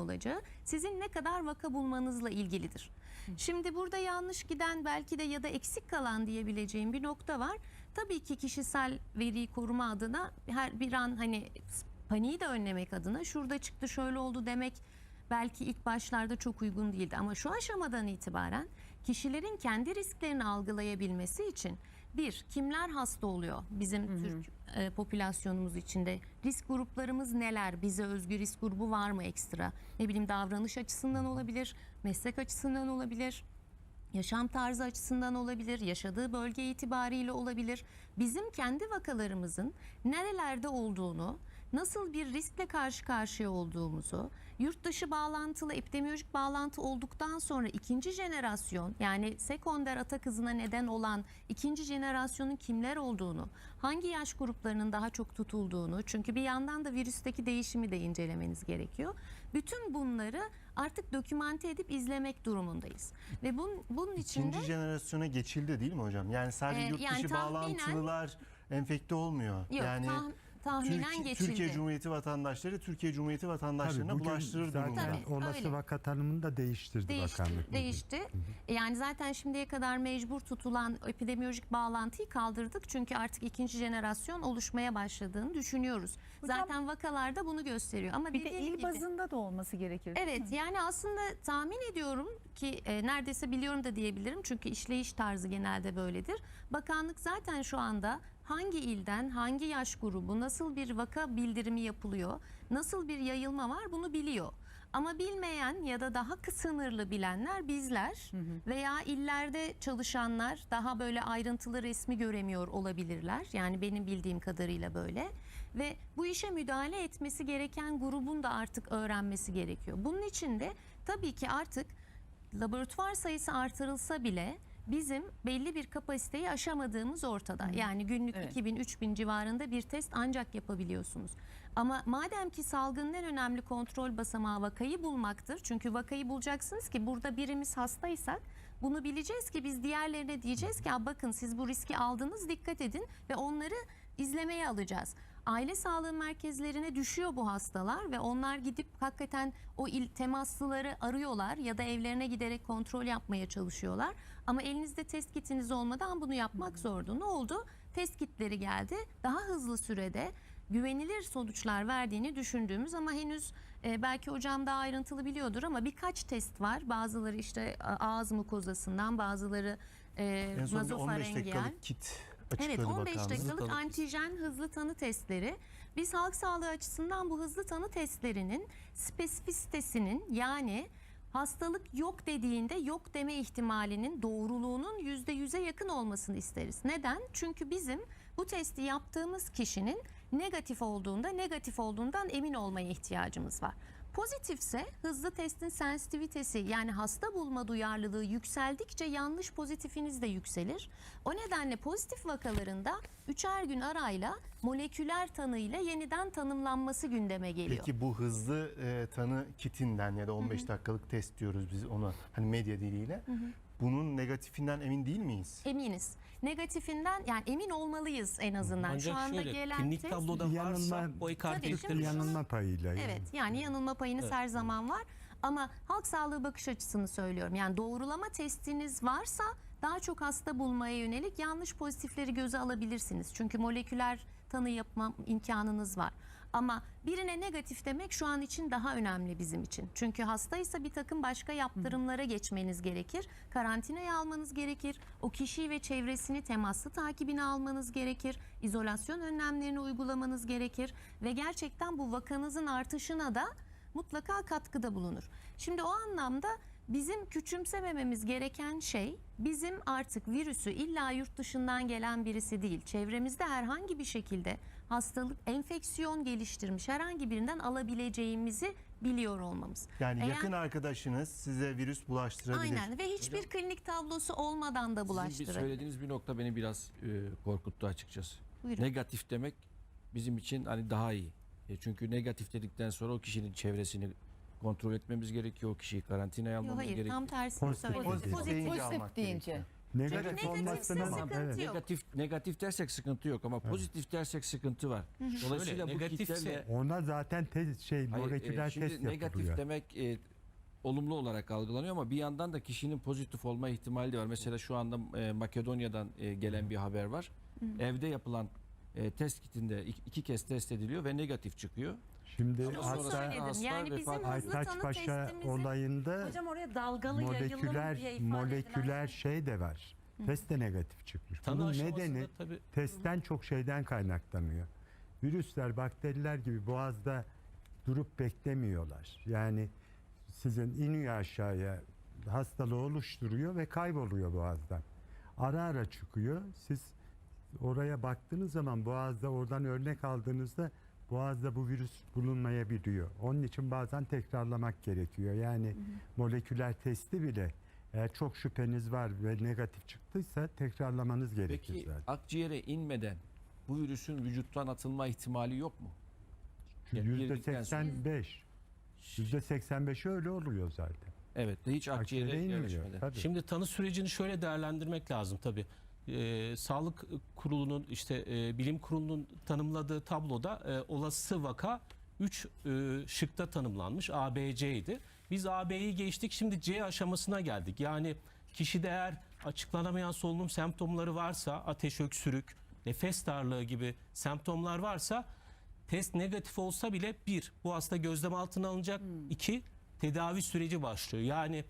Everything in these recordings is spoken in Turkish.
olacağı sizin ne kadar vaka bulmanızla ilgilidir. Şimdi burada yanlış giden belki de ya da eksik kalan diyebileceğim bir nokta var. Tabii ki kişisel veriyi koruma adına her bir an hani paniği de önlemek adına şurada çıktı şöyle oldu demek belki ilk başlarda çok uygun değildi ama şu aşamadan itibaren kişilerin kendi risklerini algılayabilmesi için bir kimler hasta oluyor bizim Türk e, popülasyonumuz içinde? Risk gruplarımız neler? Bize özgü risk grubu var mı ekstra? Ne bileyim davranış açısından olabilir meslek açısından olabilir yaşam tarzı açısından olabilir, yaşadığı bölge itibariyle olabilir. Bizim kendi vakalarımızın nerelerde olduğunu, nasıl bir riskle karşı karşıya olduğumuzu, yurt dışı bağlantılı epidemiyolojik bağlantı olduktan sonra ikinci jenerasyon yani sekonder atak hızına neden olan ikinci jenerasyonun kimler olduğunu, hangi yaş gruplarının daha çok tutulduğunu çünkü bir yandan da virüsteki değişimi de incelemeniz gerekiyor. Bütün bunları artık dokümante edip izlemek durumundayız. Ve bun, bunun içinde İkinci jenerasyona geçildi değil mi hocam? Yani sadece Ee, yurt yani dışı tahminen- bağlantılılar enfekte olmuyor. yok yani tahminen Türkiye, geçildi. Türkiye Cumhuriyeti vatandaşları Türkiye Cumhuriyeti vatandaşlarına bugün bulaştırır durumda. Tabii, öyle. vaka tanımını da değiştirdi değişti, bakanlık. değişti. Yani zaten şimdiye kadar mecbur tutulan epidemiyolojik bağlantıyı kaldırdık. Çünkü artık ikinci jenerasyon oluşmaya başladığını düşünüyoruz. Hocam- zaten vakalarda bunu gösteriyor. Ama Bir de il gibi- bazında da olması gerekir. Evet yani aslında tahmin ediyorum ki e, neredeyse biliyorum da diyebilirim çünkü işleyiş tarzı genelde böyledir. Bakanlık zaten şu anda hangi ilden hangi yaş grubu nasıl bir vaka bildirimi yapılıyor nasıl bir yayılma var bunu biliyor. Ama bilmeyen ya da daha sınırlı bilenler bizler veya illerde çalışanlar daha böyle ayrıntılı resmi göremiyor olabilirler. Yani benim bildiğim kadarıyla böyle. Ve bu işe müdahale etmesi gereken grubun da artık öğrenmesi gerekiyor. Bunun için de tabii ki artık laboratuvar sayısı artırılsa bile bizim belli bir kapasiteyi aşamadığımız ortada. Yani günlük Evet. 2000-3000 civarında bir test ancak yapabiliyorsunuz. Ama madem ki salgının en önemli kontrol basamağı vakayı bulmaktır. Çünkü vakayı bulacaksınız ki burada birimiz hastaysak bunu bileceğiz ki biz diğerlerine diyeceğiz ki "Aa, bakın siz bu riski aldınız dikkat edin ve onları izlemeye alacağız. Aile sağlığı merkezlerine düşüyor bu hastalar ve onlar gidip hakikaten o il temaslıları arıyorlar ya da evlerine giderek kontrol yapmaya çalışıyorlar. Ama elinizde test kitiniz olmadan bunu yapmak zordu. Ne oldu? Test kitleri geldi. Daha hızlı sürede güvenilir sonuçlar verdiğini düşündüğümüz ama henüz e, belki hocam daha ayrıntılı biliyordur ama birkaç test var. Bazıları işte ağız mukozasından, bazıları e, En son bir 15 nazofarengeal. dakikalık kit Evet 15 bakanlık. dakikalık antijen hızlı tanı testleri. Biz halk sağlığı açısından bu hızlı tanı testlerinin spesifisitesinin yani hastalık yok dediğinde yok deme ihtimalinin doğruluğunun %100'e yakın olmasını isteriz. Neden? Çünkü bizim bu testi yaptığımız kişinin negatif olduğunda negatif olduğundan emin olmaya ihtiyacımız var. Pozitifse hızlı testin sensitivitesi yani hasta bulma duyarlılığı yükseldikçe yanlış pozitifiniz de yükselir. O nedenle pozitif vakalarında üçer gün arayla moleküler tanıyla yeniden tanımlanması gündeme geliyor. Peki bu hızlı e, tanı kitinden ya da 15 dakikalık test diyoruz biz ona hani medya diliyle. Bunun negatifinden emin değil miyiz? Eminiz. Negatifinden yani emin olmalıyız en azından. Ancak Şu anda şöyle gelen klinik test tabloda varsa Yanılma- o Tabii, Yanılma payıyla. yani. Evet yani yanılma payınız her zaman var ama halk sağlığı bakış açısını söylüyorum. Yani doğrulama testiniz varsa daha çok hasta bulmaya yönelik yanlış pozitifleri göze alabilirsiniz. Çünkü moleküler tanı yapma imkanınız var. Ama birine negatif demek şu an için daha önemli bizim için. Çünkü hastaysa bir takım başka yaptırımlara geçmeniz gerekir. Karantinaya almanız gerekir. O kişiyi ve çevresini temaslı takibine almanız gerekir. İzolasyon önlemlerini uygulamanız gerekir. Ve gerçekten bu vakanızın artışına da mutlaka katkıda bulunur. Şimdi o anlamda bizim küçümsemememiz gereken şey bizim artık virüsü illa yurt dışından gelen birisi değil. Çevremizde herhangi bir şekilde hastalık, enfeksiyon geliştirmiş herhangi birinden alabileceğimizi biliyor olmamız. Yani Eğer- yakın arkadaşınız size virüs bulaştırabilir. Aynen ve hiçbir klinik tablosu olmadan da Sizin bir bulaştırır. söylediğiniz bir nokta beni biraz e, korkuttu açıkçası. Buyurun. Negatif demek bizim için hani daha iyi. E, çünkü negatif dedikten sonra o kişinin çevresini kontrol etmemiz gerekiyor. O kişiyi karantinaya almamız hayır gerekiyor. tam tersini Pozitif. söyledim. Pozitif Pozitif. deyince Pozitif almak deyince. Negatif negatifse olmasının sıkıntı evet. yok. Negatif negatif dersek sıkıntı yok ama pozitif dersek sıkıntı var. Dolayısıyla Şöyle, bu negatifse- kitlerle Ona zaten test şey Hayır, moleküler e, şimdi test negatif yapılıyor. demek e, olumlu olarak algılanıyor ama bir yandan da kişinin pozitif olma ihtimali de var. Mesela şu anda e, Makedonya'dan e, gelen bir haber var. Evde yapılan e, test kitinde iki, iki kez test ediliyor ve negatif çıkıyor. Şimdi Ama Onu hatta söyledim. hasta Yani bizim vefat- hızlı Aytaç tanı Paşa testimizi olayında Hocam oraya dalgalı yayılım moleküler diye ifade moleküler edilen şey de var. Test de negatif çıkmış. Tanı Bunun aşamasında nedeni tabii testten çok şeyden kaynaklanıyor. Virüsler, bakteriler gibi boğazda durup beklemiyorlar. Yani sizin iniyor aşağıya hastalığı oluşturuyor ve kayboluyor boğazdan. Ara ara çıkıyor. Siz oraya baktığınız zaman boğazda oradan örnek aldığınızda boğazda bu virüs bulunmayabiliyor. Onun için bazen tekrarlamak gerekiyor. Yani moleküler testi bile eğer çok şüpheniz var ve negatif çıktıysa tekrarlamanız gerekir Peki zaten. akciğere inmeden bu virüsün vücuttan atılma ihtimali yok mu? Çünkü Yani Yüzde girdikten sonra- 85. Yüzde 85 öyle oluyor zaten. Evet, hiç akciğere, Akciğere inmiyor. Şimdi tanı sürecini şöyle değerlendirmek lazım tabii. Ee, Sağlık Kurulu'nun işte e, bilim kurulunun tanımladığı tabloda e, olası vaka 3 şıkta tanımlanmış. A, B, C idi. Biz A, B'yi geçtik. Şimdi C aşamasına geldik. Yani kişide eğer açıklanamayan solunum semptomları varsa, ateş, öksürük, nefes darlığı gibi semptomlar varsa test negatif olsa bile bir bu hasta gözlem altına alınacak. iki tedavi süreci başlıyor. Yani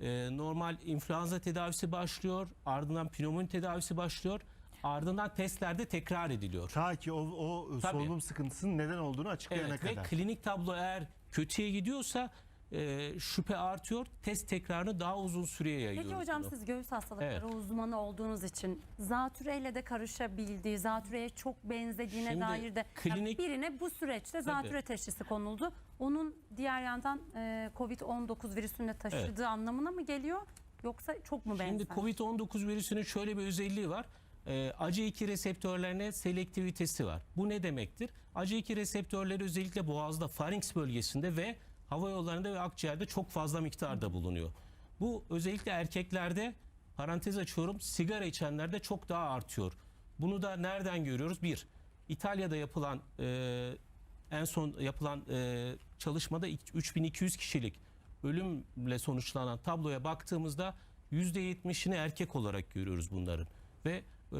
e, normal influenza tedavisi başlıyor, ardından pnömoni tedavisi başlıyor, ardından testlerde tekrar ediliyor. Ta ki o, o Tabii. solunum sıkıntısının neden olduğunu açıklayana Evet ve kadar. klinik tablo eğer kötüye gidiyorsa e, şüphe artıyor. Test tekrarını daha uzun süreye yayıyoruz. Peki hocam bunu. siz göğüs hastalıkları Evet. uzmanı olduğunuz için zatüreyle de karışabildiği, zatüreye çok benzediğine Şimdi dair de klinik- Ya birine bu süreçte zatüre teşhisi konuldu. Onun diğer yandan e, COVID-19 virüsünü de taşıdığı anlamına mı geliyor? Yoksa çok mu benzer? Şimdi COVID-19 virüsünün şöyle bir özelliği var. Ee, ACE2 reseptörlerine selektivitesi var. Bu ne demektir? ACE2 reseptörleri özellikle boğazda, farinks bölgesinde ve hava yollarında ve akciğerde çok fazla miktarda bulunuyor. Bu özellikle erkeklerde parantez açıyorum sigara içenlerde çok daha artıyor. Bunu da nereden görüyoruz? Bir, İtalya'da yapılan e, en son yapılan e, çalışmada 3200 kişilik ölümle sonuçlanan tabloya baktığımızda %70'ini erkek olarak görüyoruz bunların. Ve e,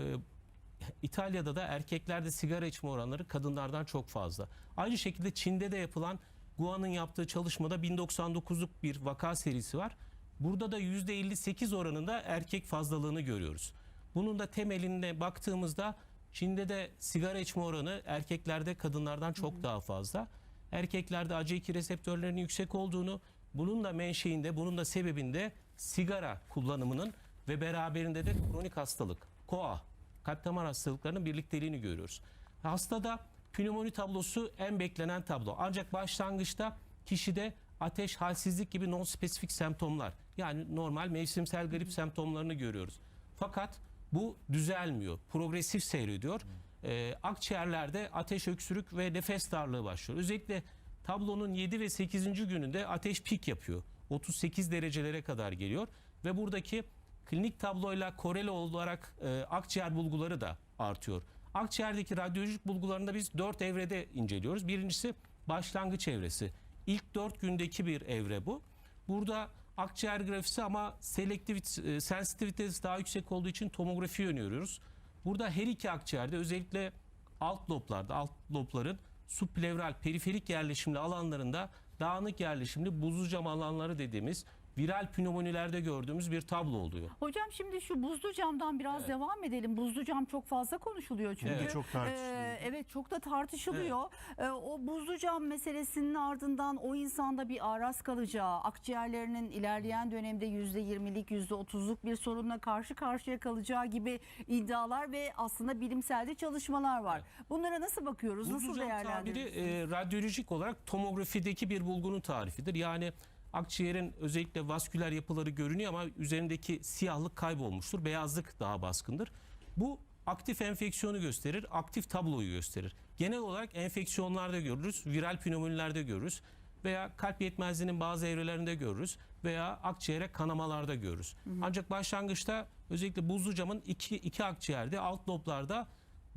İtalya'da da erkeklerde sigara içme oranları kadınlardan çok fazla. Aynı şekilde Çin'de de yapılan Guan'ın yaptığı çalışmada 1099'luk bir vaka serisi var. Burada da %58 oranında erkek fazlalığını görüyoruz. Bunun da temeline baktığımızda Çin'de de sigara içme oranı erkeklerde kadınlardan çok daha fazla. Erkeklerde ACE2 reseptörlerinin yüksek olduğunu, bunun da menşeinde, bunun da sebebinde sigara kullanımının ve beraberinde de kronik hastalık, KOA, kalp damar hastalıklarının birlikteliğini görüyoruz. Hastada pnömoni tablosu en beklenen tablo. Ancak başlangıçta kişide ateş, halsizlik gibi non-spesifik semptomlar yani normal mevsimsel grip semptomlarını görüyoruz. Fakat bu düzelmiyor. Progresif seyrediyor. Ee, akciğerlerde ateş, öksürük ve nefes darlığı başlıyor. Özellikle tablonun 7 ve 8. gününde ateş pik yapıyor. 38 derecelere kadar geliyor ve buradaki klinik tabloyla korele olarak e, akciğer bulguları da artıyor. Akciğerdeki radyolojik bulgularını da biz 4 evrede inceliyoruz. Birincisi başlangıç evresi. İlk 4 gündeki bir evre bu. Burada akciğer grafisi ama selektivit, e, sensitivitesi daha yüksek olduğu için tomografi öneriyoruz. Burada her iki akciğerde özellikle alt loblarda, alt lobların subplevral periferik yerleşimli alanlarında dağınık yerleşimli buzlu cam alanları dediğimiz viral pnömonilerde gördüğümüz bir tablo oluyor. Hocam şimdi şu buzlu camdan biraz devam edelim. Buzlu cam çok fazla konuşuluyor çünkü. Evet. Çok tartışılıyor. Ee, evet çok da tartışılıyor. Ee, o buzlu cam meselesinin ardından o insanda bir araz kalacağı, akciğerlerinin ilerleyen dönemde %20'lik, %30'luk bir sorunla karşı karşıya kalacağı gibi iddialar ve aslında bilimsel de çalışmalar var. Bunlara nasıl bakıyoruz? Buzlu nasıl cam tabiri değerlendiriyoruz? e, radyolojik olarak tomografideki bir bulgunun tarifidir. Yani akciğerin özellikle vasküler yapıları görünüyor ama üzerindeki siyahlık kaybolmuştur. Beyazlık daha baskındır. Bu aktif enfeksiyonu gösterir, aktif tabloyu gösterir. Genel olarak enfeksiyonlarda görürüz, viral pnömonilerde görürüz veya kalp yetmezliğinin bazı evrelerinde görürüz veya akciğere kanamalarda görürüz. Ancak başlangıçta özellikle buzlu camın iki, iki akciğerde alt loblarda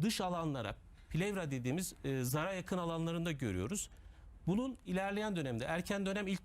dış alanlara plevra dediğimiz e, zara yakın alanlarında görüyoruz. Bunun ilerleyen dönemde erken dönem ilk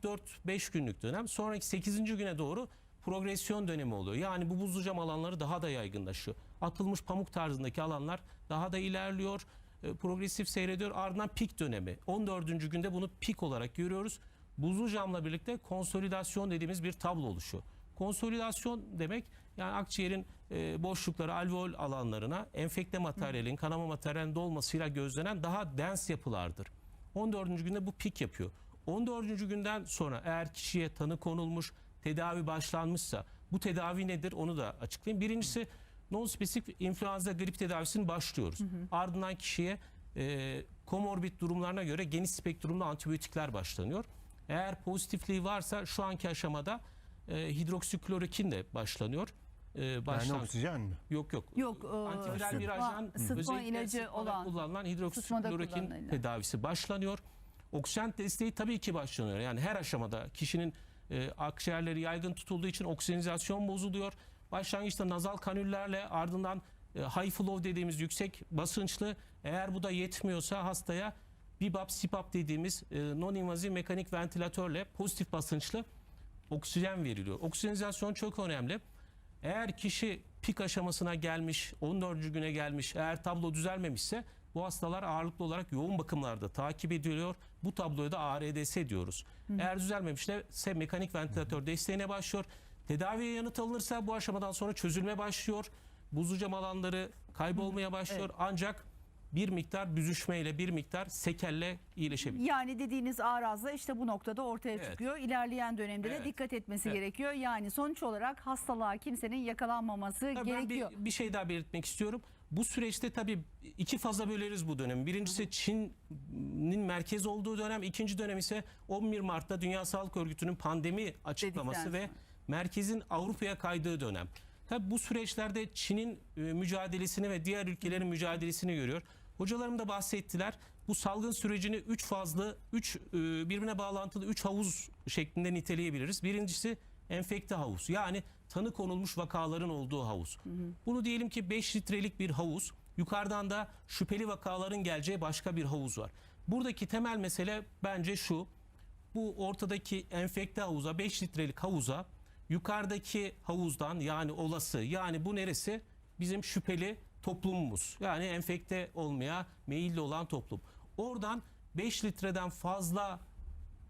4-5 günlük dönem sonraki 8. güne doğru progresyon dönemi oluyor. Yani bu buzlu cam alanları daha da yaygınlaşıyor. Atılmış pamuk tarzındaki alanlar daha da ilerliyor. e, Progresif seyrediyor. Ardından pik dönemi. 14. günde bunu pik olarak görüyoruz. Buzlu camla birlikte konsolidasyon dediğimiz bir tablo oluşuyor. Konsolidasyon demek yani akciğerin e, boşlukları alveol alanlarına enfekte materyalin, kanama materyalinin dolmasıyla gözlenen daha dens yapılardır. 14. günde bu pik yapıyor. 14. günden sonra eğer kişiye tanı konulmuş, tedavi başlanmışsa bu tedavi nedir onu da açıklayayım. Birincisi non-spesifik influenza grip tedavisini başlıyoruz. Ardından kişiye e, komorbid durumlarına göre geniş spektrumlu antibiyotikler başlanıyor. Eğer pozitifliği varsa şu anki aşamada e, hidroksiklorokin de başlanıyor. E, Yani başlangıç- oksijen mi? Yok yok. Yok, e, Antiviral bir ajan sıtma özellikle ilacı olan- kullanılan hidroksiklorokin tedavisi başlanıyor. Oksijen desteği tabii ki başlanıyor. Yani her aşamada kişinin e, akciğerleri yaygın tutulduğu için oksijenizasyon bozuluyor. Başlangıçta nazal kanüllerle ardından e, high flow dediğimiz yüksek basınçlı eğer bu da yetmiyorsa hastaya BIBAP, SIPAP dediğimiz e, non-invaziv mekanik ventilatörle pozitif basınçlı oksijen veriliyor. Oksijenizasyon çok önemli. Eğer kişi pik aşamasına gelmiş, 14. güne gelmiş, eğer tablo düzelmemişse bu hastalar ağırlıklı olarak yoğun bakımlarda takip ediliyor. Bu tabloya da ARDS diyoruz. Eğer düzelmemişse mekanik ventilatör desteğine başlıyor. Tedaviye yanıt alınırsa bu aşamadan sonra çözülme başlıyor. Buzlu cam alanları kaybolmaya başlıyor. Ancak bir miktar büzüşmeyle, bir miktar sekelle iyileşebilir. Yani dediğiniz arazla işte bu noktada ortaya Evet. çıkıyor. İlerleyen dönemde de Evet. dikkat etmesi Evet. gerekiyor. Yani sonuç olarak hastalığa kimsenin yakalanmaması Tabii ben gerekiyor. bir, bir şey daha belirtmek istiyorum. Bu süreçte tabii iki faza böleriz bu dönemi. Birincisi Çin'in merkez olduğu dönem. ikinci dönem ise 11 Mart'ta Dünya Sağlık Örgütü'nün pandemi açıklaması Dedikten ve merkezin Avrupa'ya kaydığı dönem. Tabii bu süreçlerde Çin'in e, mücadelesini ve diğer ülkelerin mücadelesini görüyor. Hocalarım da bahsettiler. Bu salgın sürecini 3 fazlı, 3 birbirine bağlantılı 3 havuz şeklinde niteleyebiliriz. Birincisi enfekte havuz. Yani tanı konulmuş vakaların olduğu havuz. Bunu diyelim ki 5 litrelik bir havuz. Yukarıdan da şüpheli vakaların geleceği başka bir havuz var. Buradaki temel mesele bence şu. Bu ortadaki enfekte havuza 5 litrelik havuza yukarıdaki havuzdan yani olası yani bu neresi? Bizim şüpheli toplumumuz. Yani enfekte olmaya meyilli olan toplum. Oradan 5 litreden fazla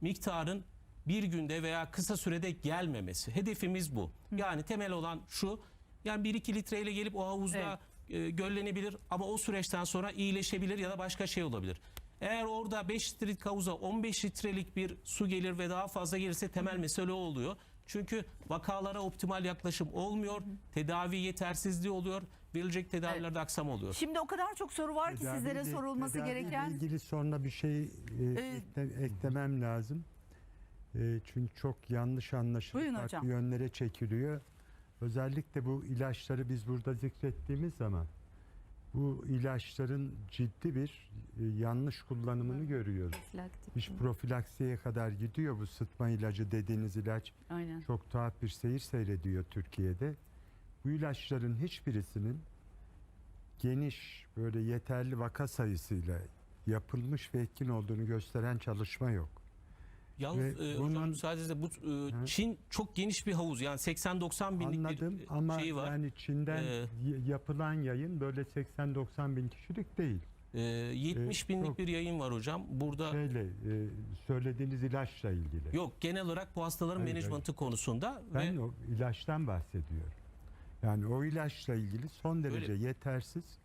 miktarın bir günde veya kısa sürede gelmemesi. Hedefimiz bu. Yani temel olan şu. Yani 1-2 litreyle gelip o havuzda e, göllenebilir ama o süreçten sonra iyileşebilir ya da başka şey olabilir. Eğer orada 5 litrelik havuza 15 litrelik bir su gelir ve daha fazla gelirse temel mesele o oluyor. Çünkü vakalara optimal yaklaşım olmuyor. Tedavi yetersizliği oluyor. Verilecek tedavilerde aksam oluyor. Şimdi o kadar çok soru var ki sizlere sorulması gereken. ilgili sonra bir şey e, ekle- eklemem lazım. E, çünkü çok yanlış anlaşılıp Buyurun farklı hocam. yönlere çekiliyor. Özellikle bu ilaçları biz burada zikrettiğimiz zaman bu ilaçların ciddi bir e, yanlış kullanımını görüyoruz. İş profilaksiye kadar gidiyor bu sıtma ilacı dediğiniz ilaç Aynen. çok tuhaf bir seyir seyrediyor Türkiye'de. Bu ilaçların hiçbirisinin geniş böyle yeterli vaka sayısıyla yapılmış ve etkin olduğunu gösteren çalışma yok. Yalnız Ve e, bunun- hocam müsaadenizle bu e, Çin çok geniş bir havuz. Yani 80-90 binlik Anladım bir ama şeyi var. yani Çin'den Ee, yapılan yayın böyle 80-90 bin kişilik değil. E, 70 e, binlik bir yayın var hocam. Burada Şeyle e, söylediğiniz ilaçla ilgili. yok genel olarak bu hastaların Hayır, management'ı konusunda Ben ve o ilaçtan bahsediyorum. Yani o ilaçla ilgili son derece Öyle. yetersiz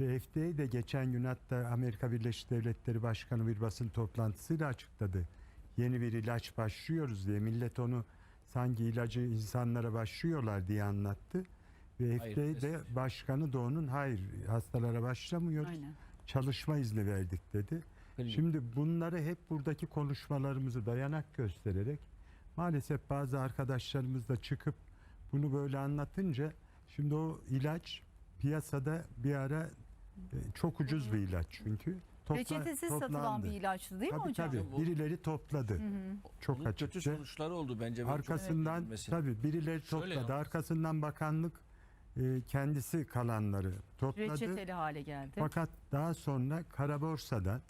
ve FDA de geçen gün hatta Amerika Birleşik Devletleri Başkanı bir basın toplantısıyla açıkladı. Yeni bir ilaç başlıyoruz diye millet onu sanki ilacı insanlara başlıyorlar diye anlattı. Ve Hayır, FDA de başkanı da onun hayır hastalara başlamıyoruz Aynen. çalışma izni verdik dedi. Klinik. Şimdi bunları hep buradaki konuşmalarımızı dayanak göstererek maalesef bazı arkadaşlarımız da çıkıp bunu böyle anlatınca şimdi o ilaç piyasada bir ara e, çok ucuz bir ilaç çünkü topla- Reçetesiz satılan toplandı. bir ilaçtı değil mi tabii, hocam? Tabii birileri topladı. Çok Bunun kötü açıkça. sonuçları oldu bence. ve çok Arkasından tabii birileri Şöyle topladı. yalnız. Arkasından bakanlık e, kendisi kalanları topladı. Reçeteli hale geldi. Fakat daha sonra kara borsadan,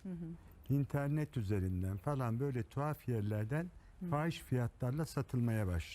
internet üzerinden falan böyle tuhaf yerlerden fahiş fiyatlarla satılmaya başladı.